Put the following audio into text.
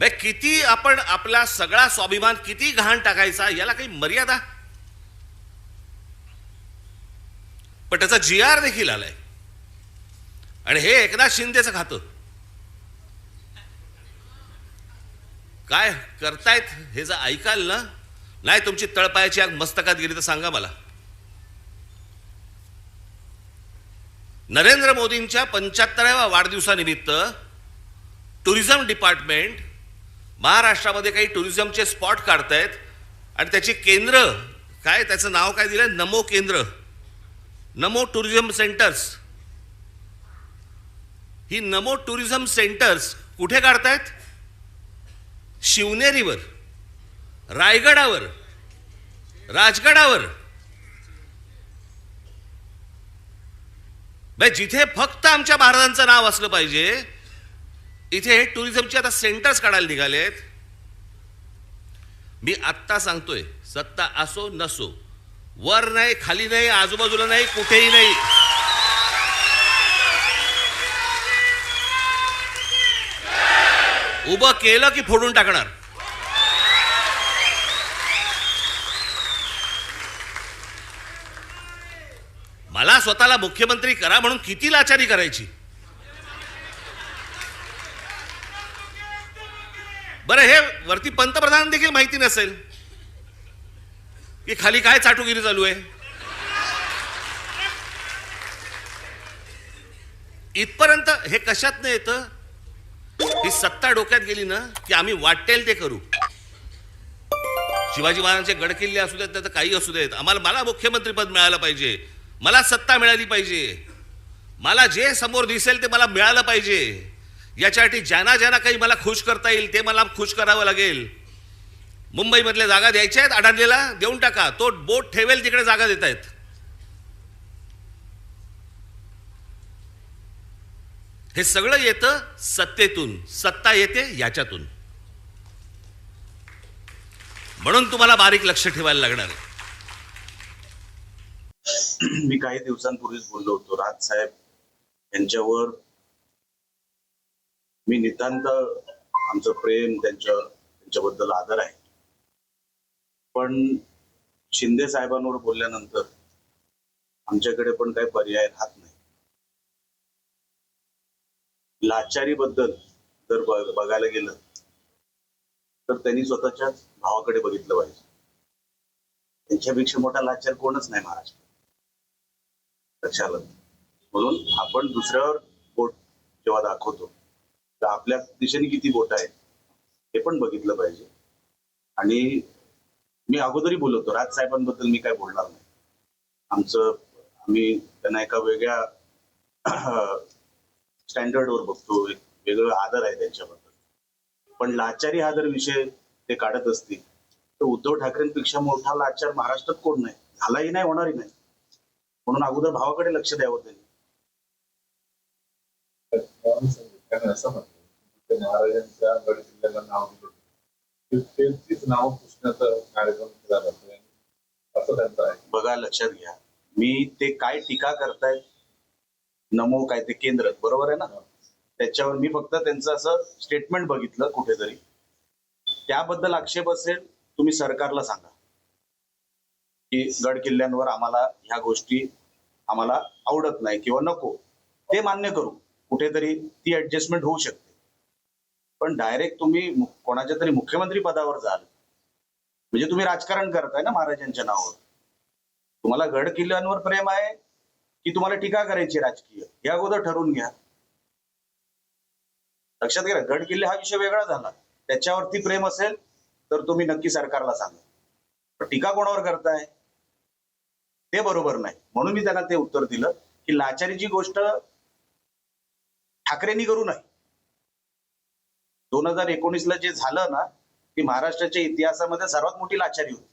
म्हणजे किती आपण आपला सगळा स्वाभिमान किती घाण टाकायचा याला काही मर्यादा? पण त्याचा जी आर देखील आलाय. आणि हे एकनाथ शिंदेचं खातं. काय करतायत हे जर ऐकाल ना? नाही तुमची तळपायाची आग मस्तकात गेली तर सांगा मला. नरेंद्र मोदींच्या पंच्याहत्तराव्या वाढदिवसानिमित्त टुरिझम डिपार्टमेंट महाराष्ट्रामध्ये काही टुरिझमचे स्पॉट काढतायत आणि त्याची केंद्र काय त्याचं नाव काय दिलं नमो केंद्र. Namo tourism centres. ही नमो टुरिझम सेंटर्स कुठे काढतायत? शिवनेरीवर रायगडावर राजगडावर. जिथे फक्त आमच्या महाराजांचं नाव असलं पाहिजे इथे हे टुरिझमचे आता सेंटर्स काढायला आहेत मी आत्ता सांगतोय सत्ता असो नसो वर नाही खाली नाही आजूबाजूला नाही कुठेही नाही. उभं केलं की फोडून टाकणार. मला स्वतःला मुख्यमंत्री करा म्हणून किती लाचारी करायची? बरं हे वरती पंतप्रधान देखील माहिती नसेल. की खाली काय चाटुगिरी चालू आहे? इथपर्यंत हे कशात नाही येतं? ही सत्ता डोक्यात गेली ना की आम्ही वाटेल ते करू. शिवाजी महाराजांचे गडकिल्ले असू देत तर काही असू देत. आम्हाला मला मुख्यमंत्रीपद मिळालं पाहिजे. मला सत्ता मिळाली पाहिजे. मला जे समोर दिसेल ते मला मिळालं पाहिजे. याच्यासाठी ज्यांना ज्यांना काही मला खुश करता येईल ते मला खुश करावं लागेल. मुंबईमधल्या जागा द्यायच्या आहेत अडाणलेला देऊन टाका. तो बोट ठेवेल तिकडे जागा देत आहेत. हे सगळं येतं सत्तेतून. सत्ता येते याच्यातून. म्हणून तुम्हाला बारीक लक्ष ठेवायला लागणार. आहे मी काही दिवसांपूर्वीच बोललो होतो. राज साहेब यांच्यावर मी नितांत आमचं प्रेम त्यांच्या त्यांच्याबद्दल आदर आहे. पण शिंदे साहेबांवर बोलल्यानंतर आमच्याकडे पण काही पर्याय राहत नाही. लाचारी बद्दल जर बघायला गेलं तर त्यांनी स्वतःच्या भावाकडे बघितलं पाहिजे. त्यांच्यापेक्षा मोठा लाचार कोणच नाही महाराष्ट्रात. लक्षात म्हणून आपण दुसऱ्यावर बोट जेव्हा दाखवतो तर आपल्या दिशेने किती बोट आहेत हे पण बघितलं पाहिजे. आणि मी अगोदरही बोलवतो राज साहेबांबद्दल मी काय बोलणार नाही. आमचं आम्ही त्यांना एका वेगळ्या स्टँडर्डवर बघतो एक वेगळं आदर आहे त्यांच्याबद्दल. पण लाचारी हा जर विषय ते काढत असतील तर उद्धव ठाकरेंपेक्षा मोठा लाचार महाराष्ट्रात कोण नाही? झालाही नाही होणारही नाही. म्हणून अगोदर भावाकडे लक्ष द्यावं त्यांनी. त्याने असं म्हटलं महाराजांच्या गड किल्ल्याला नाव दिलं की नाव पुसण्याचा कार्यक्रम केला जातो असं त्यांचं आहे बघा लक्षात घ्या. मी ते काय टीका करतायत नमो काय ते केंद्र. बरोबर आहे ना? त्याच्यावर मी फक्त त्यांचं असं स्टेटमेंट बघितलं कुठेतरी. त्याबद्दल आक्षेप असेल तुम्ही सरकारला सांगा. की गड किल्ल्यांवर आम्हाला ह्या गोष्टी आम्हाला आवडत नाही किंवा नको. ते मान्य करू. कुठेतरी ती ऍडजस्टमेंट होऊ शकते. पण डायरेक्ट तुम्ही कोणाच्या तरी मुख्यमंत्री पदावर जाल म्हणजे तुम्ही राजकारण करताय ना महाराजांच्या नावावर. तुम्हाला गड किल्ल्यांवर प्रेम आहे की तुम्हाला टीका करायची राजकीय? या अगोदर ठरवून घ्या. लक्षात घ्या गड किल्ले हा विषय वेगळा झाला. त्याच्यावरती प्रेम असेल तर तुम्ही नक्की सरकारला सांगा. पण टीका कोणावर करताय? ते बरोबर नाही. म्हणून मी त्यांना ते उत्तर दिलं की लाचारीची गोष्ट ठाकरेंनी करू नये. दोन हजार एकोणीसला जे झालं ना ती महाराष्ट्राच्या इतिहासामध्ये सर्वात मोठी लाचारी होती.